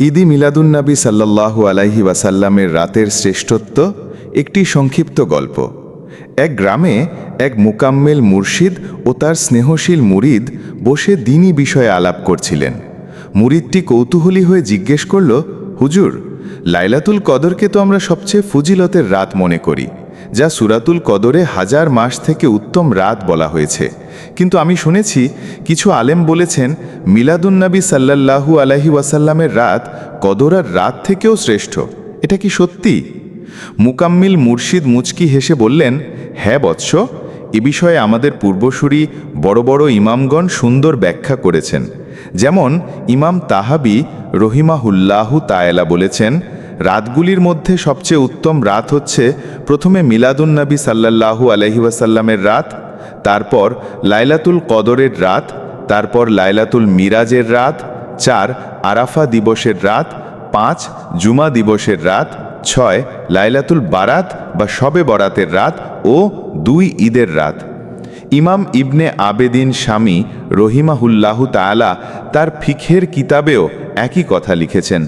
ঈদি মিলাদুন্নবী সাল্লাল্লাহু আলাইহি ওয়াসাল্লামের রাতের শ্রেষ্ঠত্ব একটি সংক্ষিপ্ত গল্প। এক গ্রামে এক মুকাম্মেল মুর্শিদ ও তার স্নেহশীল মুরিদ বসে দিনই বিষয়ে আলাপ করছিলেন। মুরিদটি কৌতূহলী হয়ে জিজ্ঞেস করল, হুজুর, লাইলাতুল কদরকে তো আমরা সবচেয়ে ফজিলতের রাত মনে করি। যা সুরাতুল কদরে হাজার মাস থেকে উত্তম রাত বলা হয়েছে। কিন্তু আমি শুনেছি কিছু আলেম বলেছেন মিলাদুন্নবী সাল্লাল্লাহু আলাহি ওয়াসাল্লামের রাত কদরার রাত থেকেও শ্রেষ্ঠ। এটা কি সত্যি? মুকাম্মিল মুর্শিদ মুচকি হেসে বললেন হ্যাঁ বৎস, এ বিষয়ে আমাদের পূর্বসূরি বড় বড় ইমামগণ সুন্দর ব্যাখ্যা করেছেন। যেমন ইমাম তাহাবি রহিমাহুল্লাহু তায়েলা বলেছেন রাতগুলির মধ্যে সবচেয়ে উত্তম রাত হচ্ছে প্রথমে মিলাদুন্নবী সাল্লাল্লাহু আলহি ওয়াসাল্লামের রাত, তারপর লাইলাতুল কদরের রাত, তারপর লাইলাতুল মিরাজের রাত, চার আরাফা দিবসের রাত, পাঁচ জুমা দিবসের রাত, ছয় লাইলাতুল বারাত বা শবে বরাতের রাত ও দুই ঈদের রাত। ইমাম ইবনে আবেদিন স্বামী রহিমাহুল্লাহু তাআলা তার ফিখের কিতাবেও একই কথা লিখেছেন।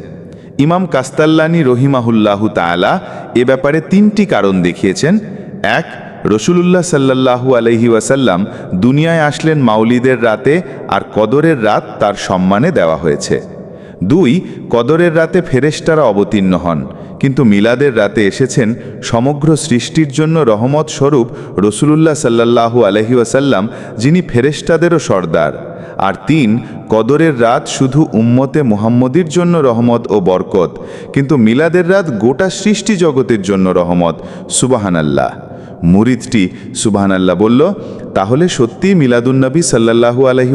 ইমাম কাস্তাল্লানি রহিমাহুল্লাহ তালা এ ব্যাপারে তিনটি কারণ দেখিয়েছেন। এক, রসুলুল্লাহ সাল্লাল্লাহু আলহি ওয়াসাল্লাম দুনিয়ায় আসলেন মাউলিদের রাতে আর কদরের রাত তার সম্মানে দেওয়া হয়েছে। দুই, কদরের রাতে ফেরেশতারা অবতীর্ণ হন। কিন্তু মিলাদের রাতে এসেছেন সমগ্র সৃষ্টির জন্য রহমত স্বরূপ রসুলুল্লাহ সাল্লাল্লাহু আলহি ওয়াসাল্লাম, যিনি ফেরেশতাদেরও সর্দার। আর তিন, কদরের রাত শুধু উম্মতে মুহাম্মদির জন্য রহমত ও বরকত, কিন্তু মিলাদের রাত গোটা সৃষ্টি জগতের জন্য রহমত। সুবাহানাল্লাহ। মুরিদটি সুবাহানাল্লাহ বলল, তাহলে সত্যি মিলাদুন্নবী সাল্লাল্লাহু আলহি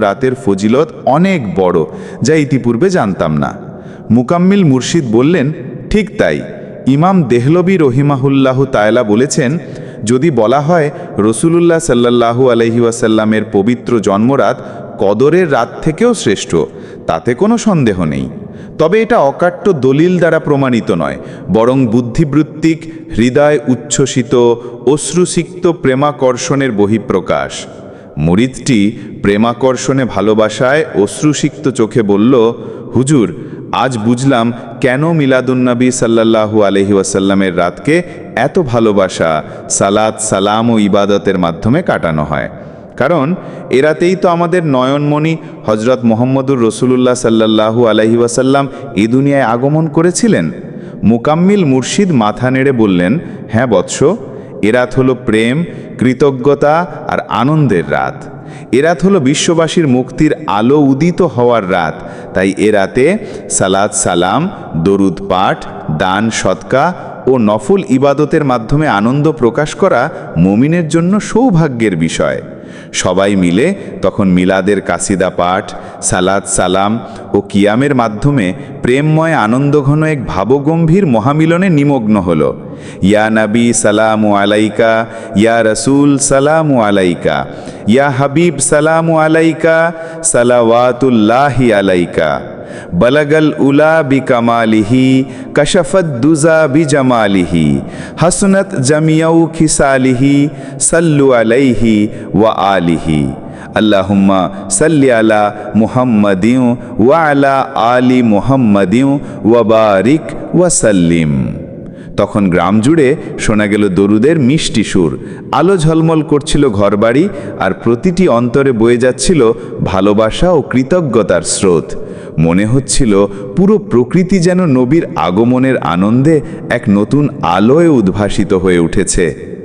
রাতের ফজিলত অনেক বড়, যা ইতিপূর্বে জানতাম না। মুকাম্মিল মুর্শিদ বললেন ঠিক তাই। ইমাম দেহলবি রহিমাহুল্লাহ তায়লা বলেছেন, যদি বলা হয় রসুলুল্লাহ সাল্লাল্লাহু আলহি ওয়াসাল্লামের পবিত্র জন্মরাত কদরের রাত থেকেও শ্রেষ্ঠ, তাতে কোনো সন্দেহ নেই। তবে এটা অকাট্য দলিল দ্বারা প্রমাণিত নয়, বরং বুদ্ধিবৃত্তিক, হৃদয় উচ্ছ্বসিত, অশ্রুসিক্ত প্রেমাকর্ষণের বহিঃপ্রকাশ। মুরিদটি প্রেমাকর্ষণে ভালোবাসায় অশ্রুসিক্ত চোখে বলল, হুজুর আজ বুঝলাম কেন মিলাদুন্নবী সাল্লাল্লাহু আলহি ওয়াসাল্লামের রাতকে এত ভালোবাসা, সালাত, সালাম ও ইবাদতের মাধ্যমে কাটানো হয়। কারণ এরাতেই তো আমাদের নয়নমণি হজরত মোহাম্মদুর রসুলুল্লাহ সাল্লাল্লাহু আলহি ওয়াসাল্লাম এ দুনিয়ায় আগমন করেছিলেন। মুকাম্মিল মুর্শিদ মাথা নেড়ে বললেন হ্যাঁ বৎস এরাত হলো প্রেম কৃতজ্ঞতা আর আনন্দের রাত। এ রাত হলো বিশ্ববাসীর মুক্তির আলো উদিত হওয়ার রাত। তাই এ রাতে সালাদ সালাম, দরুদ পাঠ, দান সৎকা ও নফল ইবাদতের মাধ্যমে আনন্দ প্রকাশ করা মমিনের জন্য সৌভাগ্যের বিষয়। সবাই মিলে তখন মিলাদের কাসিদা পাঠ সালাদ সালাম ও কিয়ামের মাধ্যমে প্রেমময় আনন্দঘন এক ভাবগম্ভীর মহামিলনে নিমগ্ন হল। ইয়া নবী সালামু আলাইকা, ইয়া রসুল সালামু আলাইকা, ইয়া হাবিব সালামু আলাইকা, সালাওয়াতুল্লাহি আলাইকা। বলগল উলা বি বিকামালিহি কশফত দুজা বিজমালিহি হসনত জমিয়াউ খিসালিহি সল্লু আলাইহি ওয়া আলিহি আল্লাহুম্মা সাল্লি আলা মুহাম্মাদিউ ওয়া আলা আলি মুহাম্মাদিউ ওয়া বারিক ওয়া সাল্লিম তখন গ্রাম জুড়ে শোনা গেল দরুদের মিষ্টি সুর। আলো ঝলমল করছিল ঘরবাড়ি আর প্রতিটি অন্তরে বয়ে যাচ্ছিল ভালোবাসা ও কৃতজ্ঞতার স্রোত। মনে হচ্ছিল পুরো প্রকৃতি যেন নবীর আগমনের আনন্দে এক নতুন আলোয় উদ্ভাসিত হয়ে উঠেছে।